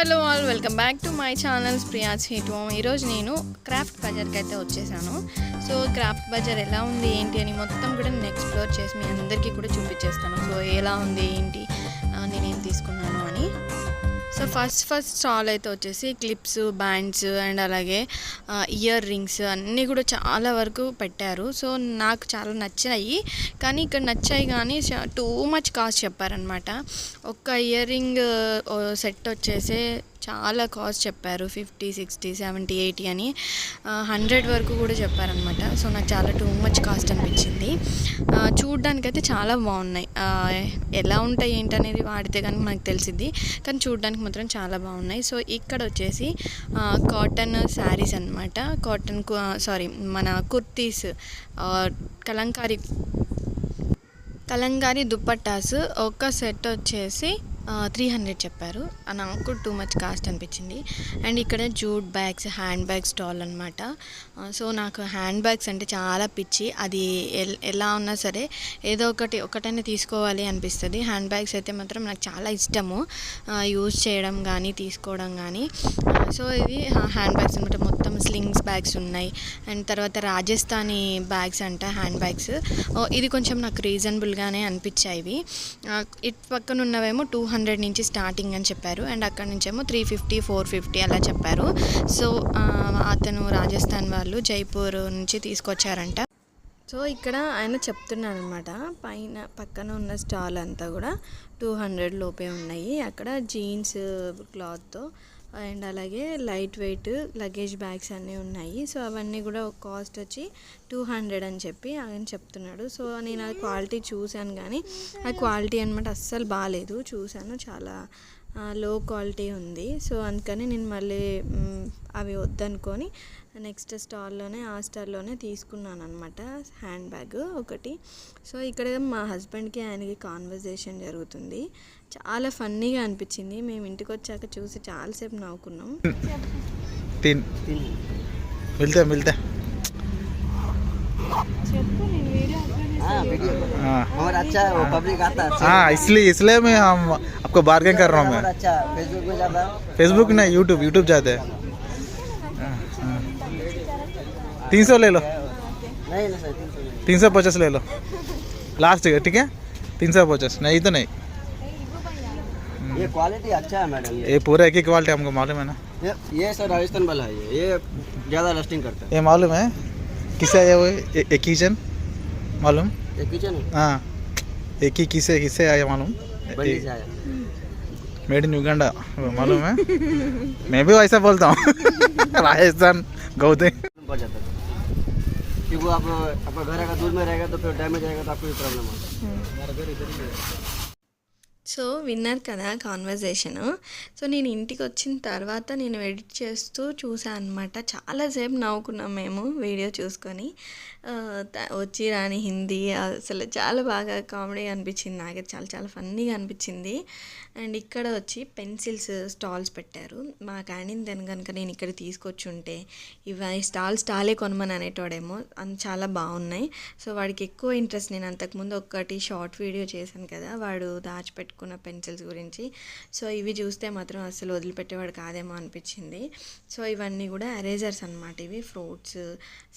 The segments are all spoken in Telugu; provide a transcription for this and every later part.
Hello all welcome back to my channels Priya hit home ఈరోజు నేను క్రాఫ్ట్ బజార్కి అయితే వచ్చేసాను. సో క్రాఫ్ట్ బజార్ ఎలా ఉంది ఏంటి అని మొత్తం కూడా నేను ఎక్స్ప్లోర్ చేసి మీ అందరికీ కూడా చూపించేస్తాను. సో ఎలా ఉంది ఏంటి నేనేం తీసుకున్నాను సో ఫస్ట్ ఫస్ట్ స్టాల్ అయితే వచ్చేసి క్లిప్స్ బ్యాండ్స్ అండ్ అలాగే ఇయర్ రింగ్స్ అన్నీ కూడా చాలా వరకు పెట్టారు. సో నాకు చాలా నచ్చాయి కానీ ఇక్కడ నచ్చాయి కానీ టూ మచ్ కాస్ట్ చెప్పారనమాట ఒక్క ఇయర్ రింగ్ సెట్ వచ్చేసి చాలా కాస్ట్ చెప్పారు. ఫిఫ్టీ సిక్స్టీ సెవెంటీ ఎయిటీ అని. హండ్రెడ్ వరకు కూడా చెప్పారనమాట సో నాకు చాలా టూ మచ్ కాస్ట్ అనిపించింది. చూడ్డానికైతే చాలా బాగున్నాయి. ఎలా ఉంటాయి ఏంటనేది వాడితే కనుక మనకు తెలిసిద్ది. కానీ చూడడానికి మాత్రం చాలా బాగున్నాయి. సో ఇక్కడ వచ్చేసి కాటన్ శారీస్ అనమాట కాటన్ సారీ మన కుర్తీస్ కలంకారీ కలంకారీ దుప్పట్టాస్ ఒక సెట్ వచ్చేసి త్రీ హండ్రెడ్ చెప్పారు. నాకు టూ మచ్ కాస్ట్ అనిపించింది. అండ్ ఇక్కడ jute bags handbag stall అనమాట సో నాకు హ్యాండ్ బ్యాగ్స్ అంటే చాలా పిచ్చి. అది ఎల్- ఎలా ఉన్నా సరే ఏదో ఒకటి ఒకటైనా తీసుకోవాలి అనిపిస్తుంది. హ్యాండ్ బ్యాగ్స్ అయితే మాత్రం నాకు చాలా ఇష్టము. యూజ్ చేయడం కానీ తీసుకోవడం కానీ సో ఇది హ్యాండ్ బ్యాగ్స్ అనమాట మొత్తం స్లింగ్స్ బ్యాగ్స్ ఉన్నాయి. అండ్ తర్వాత రాజస్థానీ బ్యాగ్స్ అంట హ్యాండ్ బ్యాగ్స్. ఇది కొంచెం నాకు రీజనబుల్గానే అనిపించాయి ఇవి. ఇటు పక్కన ఉన్నవేమో టూ హండ్రెడ్ నుంచి స్టార్టింగ్ అని చెప్పారు. అండ్ అక్కడ నుంచేమో త్రీ ఫిఫ్టీ ఫోర్ ఫిఫ్టీ అలా చెప్పారు. సో అతను రాజస్థాన్ వాళ్ళు జైపూర్ నుంచి తీసుకొచ్చారంట. సో ఇక్కడ ఆయన చెప్తున్నాడు అనమాట పైన పక్కన ఉన్న స్టాల్ అంతా కూడా టూ హండ్రెడ్ లోపే ఉన్నాయి. అక్కడ జీన్స్ క్లాత్తో అండ్ అలాగే లైట్ వెయిట్ లగేజ్ బ్యాగ్స్ అన్నీ ఉన్నాయి. సో అవన్నీ కూడా ఒక కాస్ట్ వచ్చి టూ హండ్రెడ్ అని చెప్పి ఆయన చెప్తున్నాడు. సో నేను ఆ క్వాలిటీ చూశాను కానీ ఆ క్వాలిటీ అనమాట అస్సలు బాగాలేదు చూశాను చాలా లో క్వాలిటీ ఉంది. సో అందుకని నేను మళ్ళీ అవి వద్దనుకొని నెక్స్ట్ స్టాల్లోనే ఆ స్టాల్లోనే తీసుకున్నాను అనమాట హ్యాండ్ బ్యాగ్ ఒకటి. సో ఇక్కడ మా హస్బెండ్కి ఆయనకి కాన్వర్జేషన్ జరుగుతుంది. చాలా ఫన్నీగా అనిపించింది మేము ఇంటికి వచ్చాక చూసి చాలాసేపు నవ్వుకున్నాం तीन मिलते मिलते చెప్పు నేను వీడియో हाँ और अच्छा है वो पब्लिक आता है हाँ इसलिए इसलिए मैं हम आपको बार्गेन कर रहा हूँ और मैं अच्छा फेसबुक में ज्यादा फेसबुक नहीं यूट्यूब यूट्यूब जाते हैं तीन सौ ले लो नहीं नहीं सर तीन सौ नहीं। तीन सौ पचास ले लो लास्ट ठीक है तीन सौ पचास नहीं तो नहीं ये क्वालिटी अच्छा है मैडम ये। पूरा एक ही क्वालिटी हमको मालूम है ना? ये ये सर राजस्थान वाला है ये ये ज़्यादा लास्टिंग करता है। ये मालूम है? किसे आया वो? एक किचन मालूम? है ये किचन है? हाँ। एक ही किसे किसे आया मालूम? बंडी से आया। मेड इन युगांडा मालूम है? मैं भी वैसा बोलता हूँ। राजस्थान जाता क्योंकि आप आपका घर अगर दूर में रहेगा तो फिर डैमेज आएगा तो आपको भी प्रॉब्लम होगा। సో విన్నారు కదా కాన్వర్జేషను సో నేను ఇంటికి వచ్చిన తర్వాత నేను ఎడిట్ చేస్తూ చూసాను అనమాట చాలాసేపు నవ్వుకున్నాం మేము వీడియో చూసుకొని. వచ్చి రాని హిందీ అసలు చాలా బాగా కామెడీ అనిపించింది నాకు చాలా చాలా ఫన్నీగా అనిపించింది. అండ్ ఇక్కడ వచ్చి పెన్సిల్స్ స్టాల్స్ పెట్టారు. మా క్యాంటీన్ కనుక నేను ఇక్కడ తీసుకొచ్చి ఉంటే ఇవి స్టాల్ స్టాలే కొనమని అనేటోడేమో. అంత చాలా బాగున్నాయి. సో వాడికి ఎక్కువ ఇంట్రెస్ట్. నేను అంతకుముందు ఒకటి షార్ట్ వీడియో చేశాను కదా వాడు దాచిపెట్టుకున్న పెన్సిల్స్ గురించి. సో ఇవి చూస్తే మాత్రం అసలు వదిలిపెట్టేవాడు కాదేమో అనిపించింది. సో ఇవన్నీ కూడా ఎరేజర్స్ అనమాట ఇవి fruits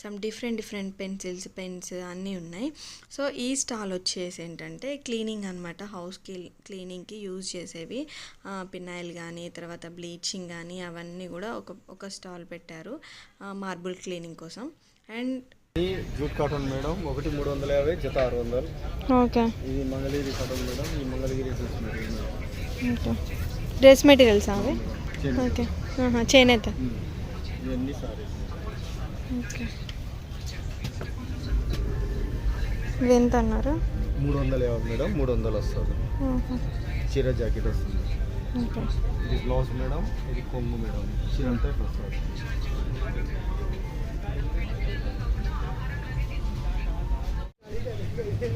some different different pencils pens అన్నీ ఉన్నాయి. సో ఈ స్టాల్ వచ్చేసి ఏంటంటే క్లీనింగ్ అనమాట హౌస్ క్లీనింగ్కి యూజ్ చేసేవి. పినాయిల్ కానీ తర్వాత బ్లీచింగ్ కానీ అవన్నీ కూడా ఒక ఒక స్టాల్ పెట్టారు మార్బుల్ క్లీనింగ్ కోసం. అండ్ జూట్ కాటన్ మేడం ఒకటి మూడు వందల యాభై జత ఆరు వందలు. ఓకే. ఇది మంగళగిరి కాటన్ మేడం ఈ Mangalagiri dress material madam. Dress materials అవి. ఓకే. చేనేత. ఇవన్నీ సారీస్ ఓకే. ఇవి ఎంత అన్నారు మూడు వందల యాభై మేడం మూడు వందలు వస్తుంది. చీర జాకెట్ వస్తుంది. ఓకే. ఇది బ్లౌజ్ మేడం ఇది కొంగు మేడం. చీర అంతా వస్తుంది. आप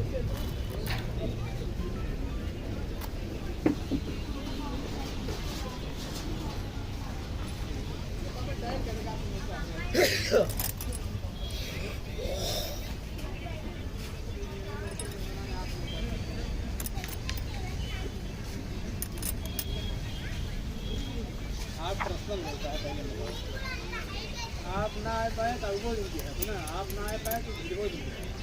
पर्सनल आप ना आए पाए तो अलगो दिन है ना। आप ना आए पाए तो वीडियो है।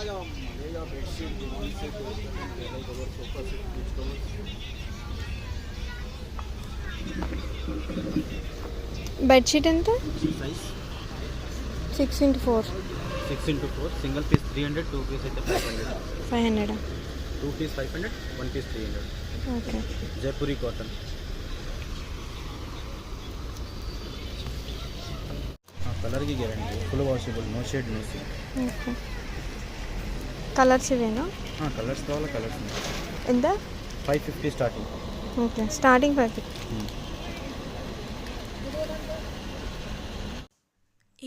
जाओ ले जाओ बेडशीट दीवार से टेबल कवर सोफा सेट कुछ कवर బెడ్షీట్ ఎంత size six into four six into four single piece three hundred two piece అయితే five hundred five hundred two piece five hundred one piece three hundred okay Jaipuri cotton colour की guarantee full washable no shade no सी ఓకే కలర్స్ ఇవేనా? కలర్స్ కావాలి కలర్స్ ఎంత? Five fifty starting. Okay starting five fifty.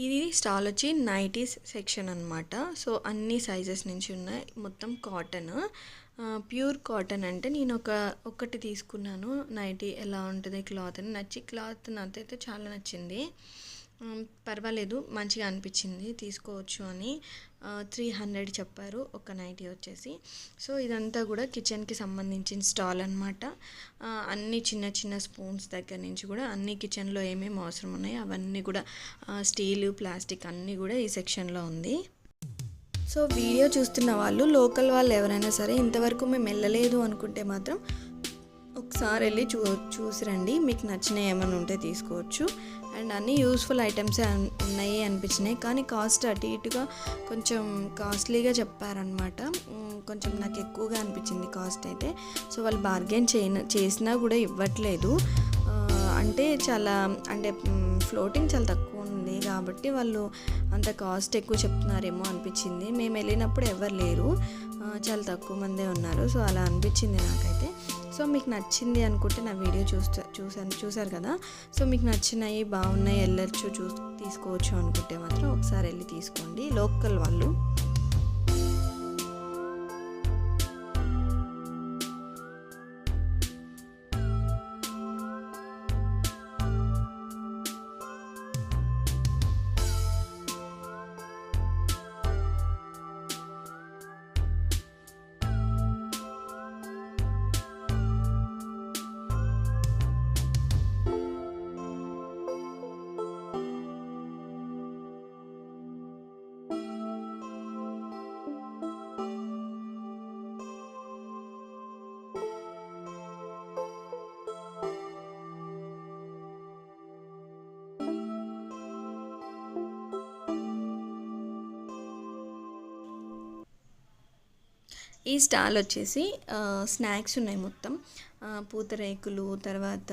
ఇది స్టాల్ వచ్చి నైటీస్ సెక్షన్ అనమాట సో అన్ని సైజెస్ నుంచి ఉన్నాయి. మొత్తం కాటన్. ప్యూర్ కాటన్ అంటే నేను ఒక ఒకటి తీసుకున్నాను. నైటీ ఎలా ఉంటుంది క్లాత్ అని. నచ్చి క్లాత్ నాకైతే చాలా నచ్చింది. పర్వాలేదు మంచిగా అనిపించింది తీసుకోవచ్చు అని త్రీ హండ్రెడ్ చెప్పారు ఒక నైటీ వచ్చేసి. సో ఇదంతా కూడా కిచెన్కి సంబంధించిన స్టాల్ అనమాట అన్ని చిన్న చిన్న స్పూన్స్ దగ్గర నుంచి కూడా అన్ని కిచెన్లో ఏమేమి అవసరం ఉన్నాయో అవన్నీ కూడా స్టీలు ప్లాస్టిక్ అన్నీ కూడా ఈ సెక్షన్లో ఉంది. సో వీడియో చూస్తున్న వాళ్ళు లోకల్ వాళ్ళు ఎవరైనా సరే ఇంతవరకు మేము వెళ్ళలేదు అనుకుంటే మాత్రం ఒకసారి వెళ్ళి చూ చూసి రండి మీకు నచ్చినవి ఏమైనా ఉంటే తీసుకోవచ్చు. అండ్ అన్నీ యూస్ఫుల్ ఐటమ్సే ఉన్నాయి అనిపించినాయి. కానీ కాస్ట్ అటు ఇటుగా కొంచెం కాస్ట్లీగా చెప్పారనమాట కొంచెం నాకు ఎక్కువగా అనిపించింది కాస్ట్ అయితే. సో వాళ్ళు బార్గెన్ చేయన చేసినా కూడా ఇవ్వట్లేదు. అంటే చాలా అంటే ఫ్లోటింగ్ చాలా తక్కువ ఉంది కాబట్టి వాళ్ళు అంత కాస్ట్ ఎక్కువ చెప్తున్నారేమో అనిపించింది. మేము వెళ్ళినప్పుడు ఎవరు లేరు. చాలా తక్కువ మందే ఉన్నారు. సో అలా అనిపించింది నాకైతే. సో మీకు నచ్చింది అనుకుంటే నా వీడియో చూస్తా చూసాను చూసారు కదా? సో మీకు నచ్చినాయి బాగున్నాయి వెళ్ళచ్చు చూ తీసుకోవచ్చు అనుకుంటే మాత్రం ఒకసారి వెళ్ళి తీసుకోండి. లోకల్ వాళ్ళు. ఈ స్టాల్ వచ్చేసి స్నాక్స్ ఉన్నాయి మొత్తం. పూతరేకులు తర్వాత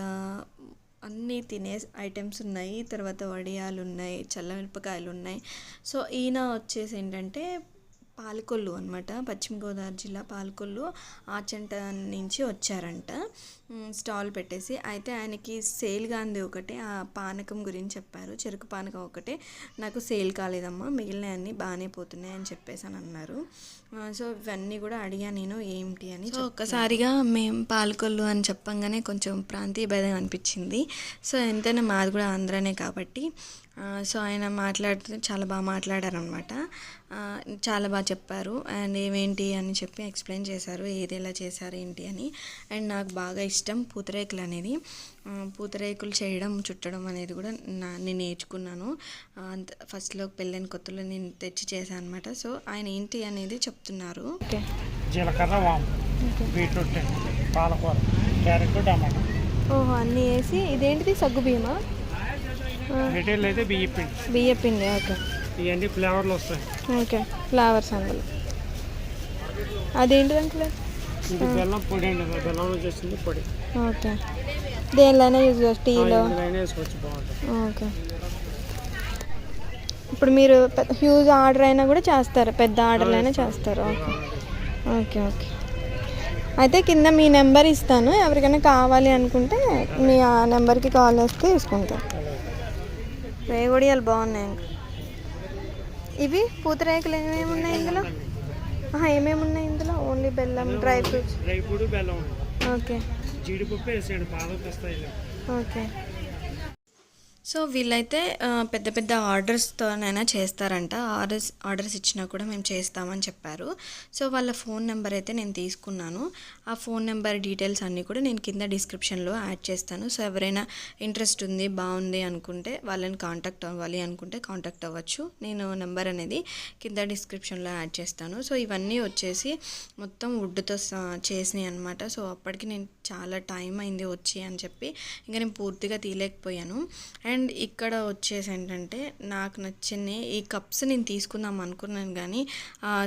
అన్నీ తినే ఐటమ్స్ ఉన్నాయి. తర్వాత వడియాలు ఉన్నాయి చల్లమిరపకాయలు ఉన్నాయి. సో ఈయన వచ్చేసి ఏంటంటే పాలకొల్లు అనమాట పశ్చిమ గోదావరి జిల్లా పాలకొల్లు ఆచంట నుంచి వచ్చారంట. స్టాల్ పెట్టేసి అయితే ఆయనకి సేల్ కాంది ఒకటే ఆ పానకం గురించి చెప్పారు చెరుకు పానకం ఒకటే. నాకు సేల్ కాలేదమ్మా మిగిలిన అన్నీ బాగానే పోతున్నాయి అని చెప్పేసి అని అన్నారు. సో ఇవన్నీ కూడా అడిగా నేను ఏంటి అని సో ఒక్కసారిగా మేము పాలకొల్లు అని చెప్పంగానే కొంచెం ప్రాంతీయ భేదం అనిపించింది. సో ఎంతైనా మాది కూడా ఆంధ్రానే కాబట్టి సో ఆయన మాట్లాడుతూ చాలా బాగా మాట్లాడారనమాట చాలా బాగా చెప్పారు. అండ్ ఏమేంటి అని చెప్పి ఎక్స్ప్లెయిన్ చేశారు ఏది ఎలా చేశారు ఏంటి అని. అండ్ నాకు బాగా ఇష్టం పూతరేకులు అనేది. పూతరేకులు చేయడం చుట్టడం అనేది కూడా నా నేను నేర్చుకున్నాను. అంత ఫస్ట్లో పెళ్ళైన కొత్తలో నేను తెచ్చి చేశాను అనమాట సో ఆయన ఏంటి అనేది చెప్తున్నారు. ఓకే. జీలకర్ర వాము బీట్రూట్ పాలకూర క్యారెట్ టమాటా. ఓహో అన్నీ వేసి ఇదేంటిది? సగ్గు బియ్యమా? రిటైల్ అయితే బియ్య పిండి. బియ్య పిండి ఓకే. ఇవన్నీ ఫ్లేవర్లు వస్తాయి. ఓకే. ఫ్లవర్స్ అందులో. అదేంటిది అంకుల్ ఇది బెల్లం పొడి అండి బెల్లం నుంచి వచ్చింది పొడి. ఓకే. దేనిలోనే యూజ్ చేస్తారు? టీలో వేసుకోవచ్చు బాగుంటుంది. ఓకే. ఇప్పుడు మీరు హ్యూజ్ ఆర్డర్ అయినా కూడా చేస్తారు పెద్ద ఆర్డర్లు అయినా చేస్తారు. ఓకే. Okay okay. అయితే కింద మీ నెంబర్ ఇస్తాను ఎవరికైనా కావాలి అనుకుంటే మీ ఆ నెంబర్కి కాల్ చేస్తే తీసుకుంటారు. రేగొడియాలు బాగున్నాయి ఇవి పూతరేకులు ఏమేమి ఉన్నాయి ఇందులో? ఏమేమి ఉన్నాయి ఇందులో? ఓన్లీ బెల్లం డ్రై ఫ్రూట్స్. డ్రై ఫ్రూట్ బెల్లం. ఓకే. జీడిపప్పు వేసేయండి పాలు వస్తాయి ఓకే. సో వీళ్ళైతే పెద్ద పెద్ద ఆర్డర్స్తోనైనా చేస్తారంట. ఆర్డర్స్ ఆర్డర్స్ ఇచ్చినా కూడా మేము చేస్తామని చెప్పారు. సో వాళ్ళ ఫోన్ నెంబర్ అయితే నేను తీసుకున్నాను. ఆ ఫోన్ నెంబర్ డీటెయిల్స్ అన్నీ కూడా నేను కింద డిస్క్రిప్షన్లో యాడ్ చేస్తాను. సో ఎవరైనా ఇంట్రెస్ట్ ఉంది బాగుంది అనుకుంటే వాళ్ళని కాంటాక్ట్ అవ్వాలి అనుకుంటే కాంటాక్ట్ అవ్వచ్చు. నేను నెంబర్ అనేది కింద డిస్క్రిప్షన్లో యాడ్ చేస్తాను. సో ఇవన్నీ వచ్చేసి మొత్తం వుడ్తో చేసినాయి అనమాట సో అప్పటికి నేను చాలా టైం అయింది వచ్చి అని చెప్పి ఇంకా నేను పూర్తిగా తీయలేకపోయాను. అండ్ ఇక్కడ వచ్చేసి ఏంటంటే నాకు నచ్చింది ఈ కప్స్ నేను తీసుకుందాం అనుకున్నాను కానీ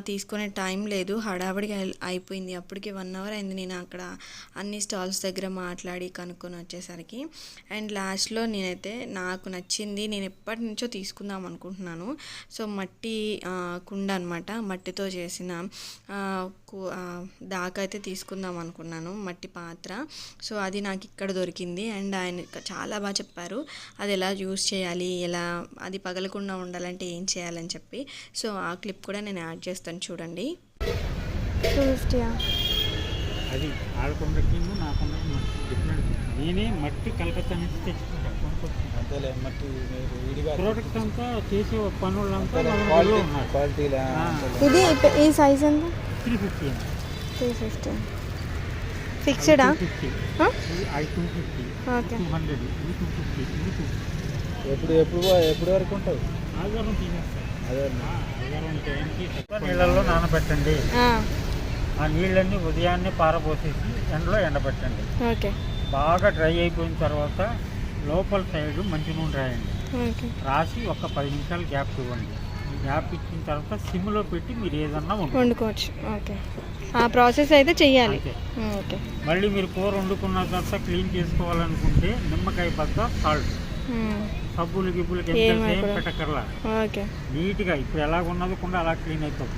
తీసుకునే టైం లేదు. హడావిడిగా అయిపోయింది. అప్పటికి వన్ అవర్ అయింది నేను అక్కడ అన్ని స్టాల్స్ దగ్గర మాట్లాడి కనుక్కొని వచ్చేసరికి. అండ్ లాస్ట్లో నేనైతే నాకు నచ్చింది నేను ఎప్పటి నుంచో తీసుకుందాం అనుకుంటున్నాను. సో మట్టి కుండ అనమాట మట్టితో చేసిన దాకా అయితే తీసుకుందాం అనుకున్నాను మట్టి పాత్ర. సో అది నాకు ఇక్కడ దొరికింది. అండ్ ఆయన చాలా బాగా చెప్పారు అది ఎలా యూస్ చేయాలి ఎలా అది పగలకుండా ఉండాలంటే ఏం చేయాలని చెప్పి. సో ఆ క్లిప్ కూడా నేను యాడ్ చేస్తాను చూడండి. అది నేనే మట్టి కలకత్తా నుంచి తెచ్చుకుంటాను కొనుక్కొచ్చుకుంటాను అంతేలే మట్టి మీరు విడిగా ప్రోడక్ట్ అంతా చేసే పనులంతా క్వాలిటీ ఇది ఈ సైజ్ ఎంత? త్రీ ఫిఫ్టీ త్రీ ఫిఫ్టీ ఫిక్స్డా ఓకే టూ హండ్రెడ్ ఇది టూ ఫిఫ్టీ ఇది టూ ఎప్పుడు ఎప్పుడు ఎప్పుడు వరకు టైంకి నీళ్ళల్లో నానబెట్టండి. ఆ నీళ్ళన్నీ ఉదయాన్నే పారబోసేసి ఎండలో ఎండబెట్టండి. ఓకే. బాగా డ్రై అయిపోయిన తర్వాత లోపల సైడ్ మంచి నూనె రాయండి. ఓకే. రాసి ఒక పది నిమిషాలు గ్యాప్ ఇవ్వండి. గ్యాప్ ఇచ్చిన తర్వాత సిమ్లో పెట్టి మీరు ఏదన్నా వండుకోవచ్చు. ఓకే. ఆ ప్రాసెస్ అయితే చెయ్యాలి. అంతే. ఓకే. మళ్ళీ మీరు కూర వండుకున్న తర్వాత క్లీన్ చేసుకోవాలనుకుంటే నిమ్మకాయ బద్ద సాల్ట్. సబ్బులు గిబ్బులు? పెట్టకర్లా ఓకే. నీట్గా ఇప్పుడు ఎలాగ ఉన్నది కూడా అలా క్లీన్ అవుతుంది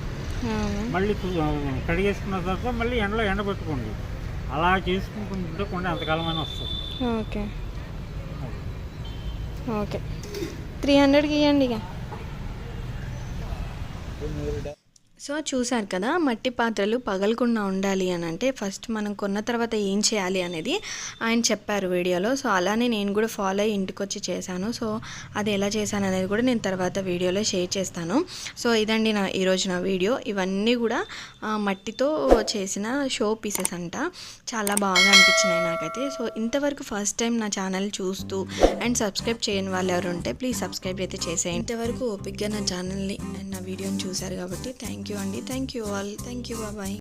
మళ్ళీ కడిగేసుకున్న తర్వాత మళ్ళీ ఎండలో ఎండబెట్టుకోండి. అలా చేసుకుంటుంటే కొండ ఎంతకాలమైనా వస్తుంది. ఓకే. ఓకే. త్రీ హండ్రెడ్కి ఇవ్వండి ఇక. നേരിടാൻ సో చూసారు కదా మట్టి పాత్రలు పగలకుండా ఉండాలి అని అంటే ఫస్ట్ మనం కొన్న తర్వాత ఏం చేయాలి అనేది ఆయన చెప్పారు వీడియోలో. సో అలానే నేను కూడా ఫాలో అయ్యి ఇంటికి వచ్చి చేశాను. సో అది ఎలా చేశాను అనేది కూడా నేను తర్వాత వీడియోలో షేర్ చేస్తాను. సో ఇదండి నా ఈరోజు నా వీడియో. ఇవన్నీ కూడా మట్టితో చేసిన షో పీసెస్ అంట. చాలా బాగా అనిపించినాయి నాకైతే. సో ఇంతవరకు ఫస్ట్ టైం నా ఛానల్ చూస్తూ అండ్ సబ్స్క్రైబ్ చేయని వాళ్ళు ఎవరు ఉంటే ప్లీజ్ సబ్స్క్రైబ్ అయితే చేసేయండి. ఇంతవరకు ఓపిక్గా నా ఛానల్ని అండ్ నా వీడియోని చూశారు కాబట్టి థ్యాంక్ థ్యాంక్ యూ అండి. Thank you all. Thank you. బాబాయ్